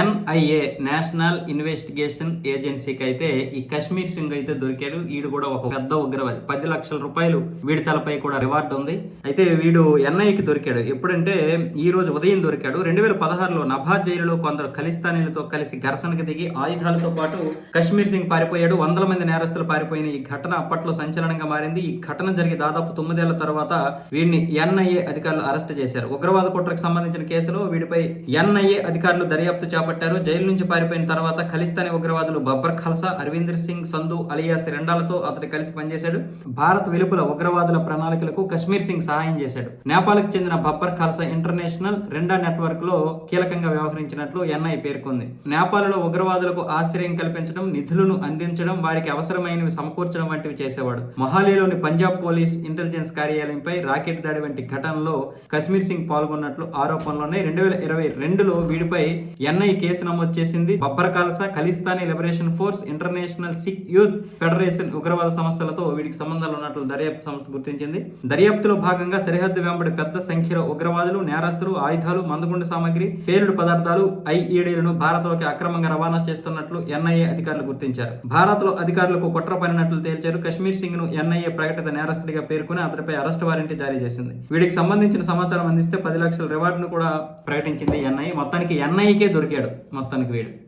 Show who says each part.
Speaker 1: NIA national investigation ఏజెన్సీకి అయితే ఈ కశ్మీర్ సింగ్ అయితే దొరికాడు. వీడు కూడా ఒక పెద్ద ఉగ్రవాది. పది లక్షల రూపాయలు వీడి తలపై కూడా రివార్డు ఉంది. అయితే వీడు ఎన్ఐకి దొరికాడు. ఎప్పుడంటే ఈ రోజు ఉదయం దొరికాడు. రెండు వేల పదహారులో నభా జైలులో కొందరు ఖలిస్తానీలతో కలిసి ఘర్షణకు దిగి ఆయుధాలతో పాటు కశ్మీర్ సింగ్ పారిపోయాడు. వందల మంది నేరస్తులు పారిపోయిన ఈ ఘటన అప్పట్లో సంచలనంగా మారింది. ఈ ఘటన జరిగి దాదాపు తొమ్మిదేళ్ళ తర్వాత వీడిని ఎన్ఐఏ అధికారులు అరెస్ట్ చేశారు. ఉగ్రవాద కుట్రకు సంబంధించిన కేసులో వీడిపై ఎన్ఐఏ అధికారులు దర్యాప్తు చేపట్టారు జైలు నుంచి పారిపోయిన తర్వాత ఖలిస్తానీ ఉగ్రవాదులు బబ్బర్ ఖల్సా అరవిందర్ సింగ్ సంధు అలియాస్ రెండాలతో అతడు కలిసి పనిచేశాడు. భారత్ వెలుపల ఉగ్రవాదుల ప్రణాళికలకు కశ్మీర్ సింగ్ సహాయం చేశాడు. నేపాల్కి చెందిన బబ్బర్ ఖల్సా ఇంటర్నేషనల్ రెండా నెట్వర్క్లో కీలకంగా వ్యవహరించినట్లు ఎన్ఐ పేర్కొంది. నేపాల్లో ఉగ్రవాదులకు ఆశ్రయం కల్పించడం నిధులను అందించడం వారికి అవసరమైనవి సమకూర్చడం వంటివి చేసేవాడు. మొహాలీలోని పంజాబ్ పోలీస్ ఇంటెలిజెన్స్ కార్యాలయంపై రాకెట్ దాడి వంటి ఘటనలో కశ్మీర్ సింగ్ పాల్గొన్నట్లు ఆరోపణలున్నాయి. రెండు వేల ఇరవై రెండులో వీడిపై ఎన్ఐ కేసు నమోదు చేసింది. Babbar Khalsa Khalistani liberation force international Sikh youth federation ఉగ్రవాద సంస్థలతో వీడికి సంబంధాలు ఉన్నట్లు దర్యాప్తు సంస్థ గుర్తించింది. దర్యాప్తులో భాగంగా సరిహద్దు వెంబడి పెద్ద సంఖ్యలో ఉగ్రవాదులు నేరస్తులు ఆయుధాలు మందుగుండు సామాగ్రి పేలుడు పదార్థాలు ఐఈడీలను భారత్లోకి అక్రమంగా రవాణా చేస్తున్నట్లు ఎన్ఐఏ అధికారులు గుర్తించారు. భారత్లో అధికారులకు కుట్ర పనినట్లు తేల్చారు. కశ్మీర్ సింగ్ను ఎన్ఐఏ ప్రకటిత నేరస్తుడిగా పేర్కొని అతడిపై అరెస్ట్ వారెంట్ జారీ చేసింది. వీడికి సంబంధించిన సమాచారం అందిస్తే పది లక్షల రివార్డును కూడా ప్రకటించింది ఎన్ఐ మొత్తానికి ఎన్ఐకే దొరికాడు మొత్తానికి వీడు.